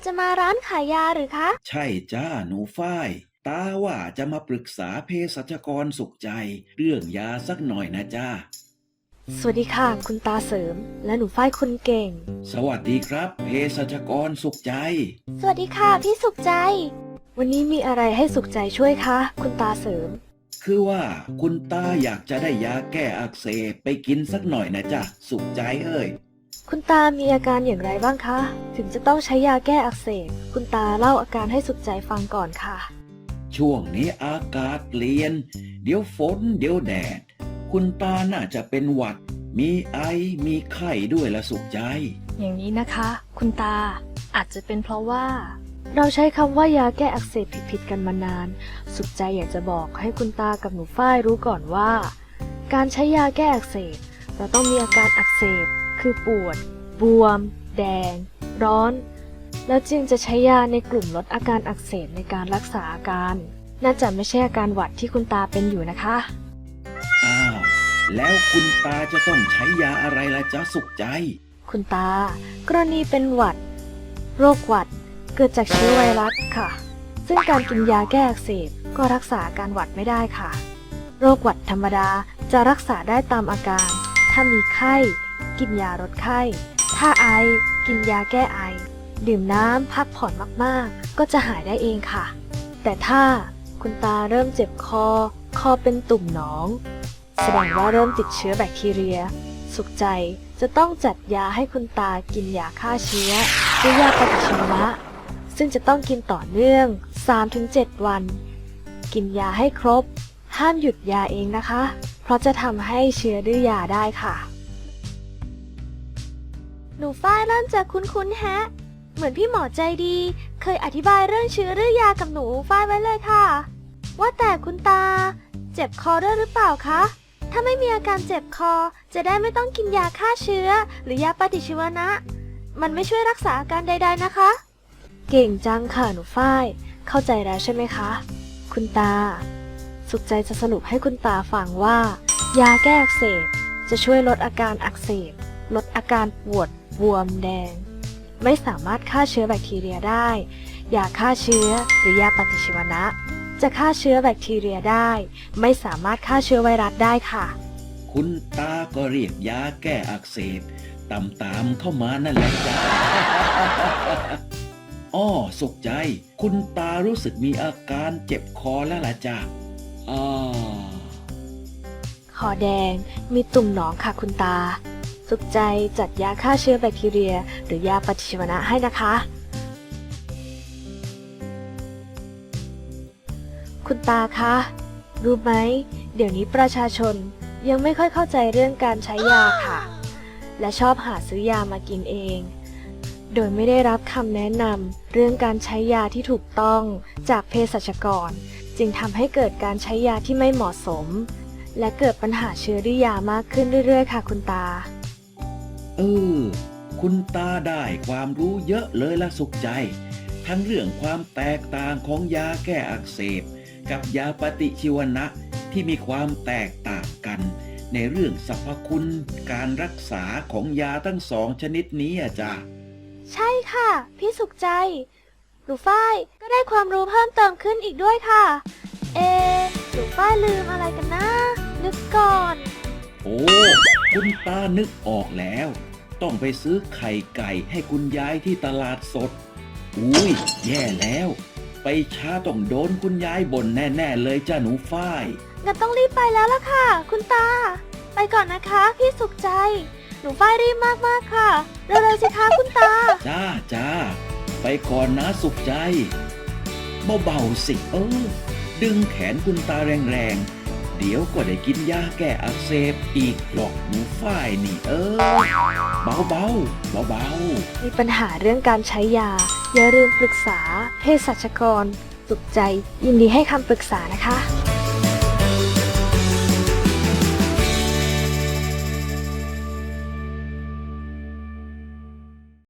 คุณตาจะมาร้านขายยาหรือคะ ใช่จ้าหนูฝ้าย ตาว่าจะมาปรึกษาเภสัชกรสุขใจ เรื่องยาสักหน่อยนะจ้า สวัสดีค่ะ คุณตาเสริม และหนูฝ้ายคนเก่ง สวัสดีครับเภสัชกรสุขใจ สวัสดีค่ะ พี่สุขใจ วันนี้มีอะไรให้สุขใจช่วยคะ คุณตาเสริม คือว่าคุณตาอยากจะได้ยาแก้อักเสบไปกินสักหน่อยนะจ๊ะสุขใจเอ้ย คุณตามีอาการอย่างไรบ้างคะ ถึงจะต้องใช้ยาแก้อักเสบ คุณตาเล่าอาการให้สุขใจฟังก่อนค่ะ ช่วงนี้อากาศเปลี่ยน เดี๋ยวฝนเดี๋ยวแดด คุณตาน่าจะเป็นหวัด มีไอ มีไข้ด้วยละสุขใจ อย่างนี้นะคะ คุณตาอาจจะเป็นเพราะว่า เราใช้คำว่ายาแก้อักเสบผิดๆกันมานาน สุขใจอยากจะบอกให้คุณตากับหนูฝ้ายรู้ก่อนว่า การใช้ยาแก้อักเสบเราต้องมีอาการอักเสบ คือปวด บวม แดง ร้อน แล้วจึงจะใช้ยาในกลุ่มลดอาการอักเสบในการรักษาอาการ น่าจะไม่ใช่อาการหวัดที่คุณตาเป็นอยู่นะคะ อ้าว แล้วคุณตาจะต้องใช้ยาอะไรละจ๊ะสุขใจ คุณตา กรณีเป็นหวัด โรคหวัด เกิดจากเชื้อไวรัสค่ะ ซึ่งการกินยาแก้อักเสบก็รักษาอาการหวัดไม่ได้ค่ะ โรคหวัดธรรมดาจะรักษาได้ตามอาการ ถ้ามีไข้ กินยาลดไข้ ถ้าไอ กินยาแก้ไอ ดื่มน้ำพักผ่อนมากๆ ก็จะหายได้เองค่ะ แต่ถ้าคุณตาเริ่มเจ็บคอ คอเป็นตุ่มหนอง แสดงว่าเริ่มติดเชื้อแบคทีเรีย สุขใจจะต้องจัดยาให้คุณตากินยาฆ่าเชื้อหรือยาปฏิชีวนะซึ่งจะต้องกินต่อเนื่อง 3-7 วัน กินยาให้ครบ ห้ามหยุดยาเองนะคะ เพราะจะทำให้เชื้อดื้อยาได้ค่ะ หนูฝ้ายเริ่มจะคุ้นๆแฮะ เหมือนพี่หมอใจดี เคยอธิบายเรื่องเชื้อดื้อยากับหนูฝ้ายไว้เลยค่ะ ว่าแต่คุณตา เจ็บคอด้วยหรือเปล่าคะ ถ้าไม่มีอาการเจ็บคอ จะได้ไม่ต้องกินยาฆ่าเชื้อ หรือยาปฏิชีวนะ มันไม่ช่วยรักษาอาการใด ๆนะคะ เก่งจังค่ะหนูฝ้าย เข้าใจแล้วใช่ไหมคะ คุณตา สุขใจจะสรุปให้คุณตาฟังว่า ยาแก้อักเสบจะช่วยลดอาการอักเสบ ลดอาการปวด บวมแดง ไม่สามารถฆ่าเชื้อแบคทีเรียได้ ยาฆ่าเชื้อหรือยาปฏิชีวนะ จะฆ่าเชื้อแบคทีเรียได้ ไม่สามารถฆ่าเชื้อไวรัสได้ค่ะ คุณตาก็เรียกยาแก้อักเสบตามตามๆเข้ามานั่นแหละจ้ะอ้อสุขใจ คุณตารู้สึกมีอาการเจ็บคอแล้วล่ะจ้ะอ่าคอแดงมีตุ่มหนองค่ะคุณตา สุขใจจัดยาฆ่าเชื้อแบคทีเรีย หรือยาปฏิชีวนะให้นะคะ คุณตาคะ รู้ไหม เดี๋ยวนี้ประชาชนยังไม่ค่อยเข้าใจเรื่องการใช้ยาค่ะ และชอบหาซื้อยามากินเอง โดยไม่ได้รับคำแนะนำเรื่องการใช้ยาที่ถูกต้องจากเภสัชกร จึงทำให้เกิดการใช้ยาที่ไม่เหมาะสมและเกิดปัญหาเชื้อดื้ยามากขึ้นเรื่อย ๆ ค่ะคุณตา เออ คุณตาได้ความรู้เยอะเลยละสุขใจ ทั้งเรื่องความแตกต่างของยาแก้อักเสบ กับยาปฏิชีวนะที่มีความแตกต่างกัน ในเรื่องสรรพคุณการรักษาของยาทั้งสองชนิดนี้อะจ้ะใช่ค่ะ พี่สุขใจหนูฝ้ายก็ได้ความรู้เพิ่มเติมขึ้นอีกด้วยค่ะ เอะหนูฝ้ายลืมอะไรกันนะ นึกก่อน โอ้ คุณตานึกออกแล้ว ต้องไปซื้อไข่ไก่ให้คุณยายที่ตลาดสด อุ้ยแย่แล้ว ไปช้าต้องโดนคุณยายบ่นแน่ ๆ เลยจ้าหนูฝ้าย งั้นต้องรีบไปแล้วล่ะค่ะ คุณตา ไปก่อนนะคะพี่สุขใจ หนูฝ้ายรีบมากๆค่ะ เร็วๆสิคะคุณตา จ้าจ้าไปก่อนนะสุขใจ เบาๆสิเออ ดึงแขนคุณตาแรงๆ เดี๋ยวก็ได้กินยาแก้อักเสบอีกหรอกหนูฝ้ายนี่เออเบาเบาเบาเบามีปัญหาเรื่องการใช้ยา อย่าลืมปรึกษาเภสัชกร สุขใจ ยินดีให้คำปรึกษานะคะ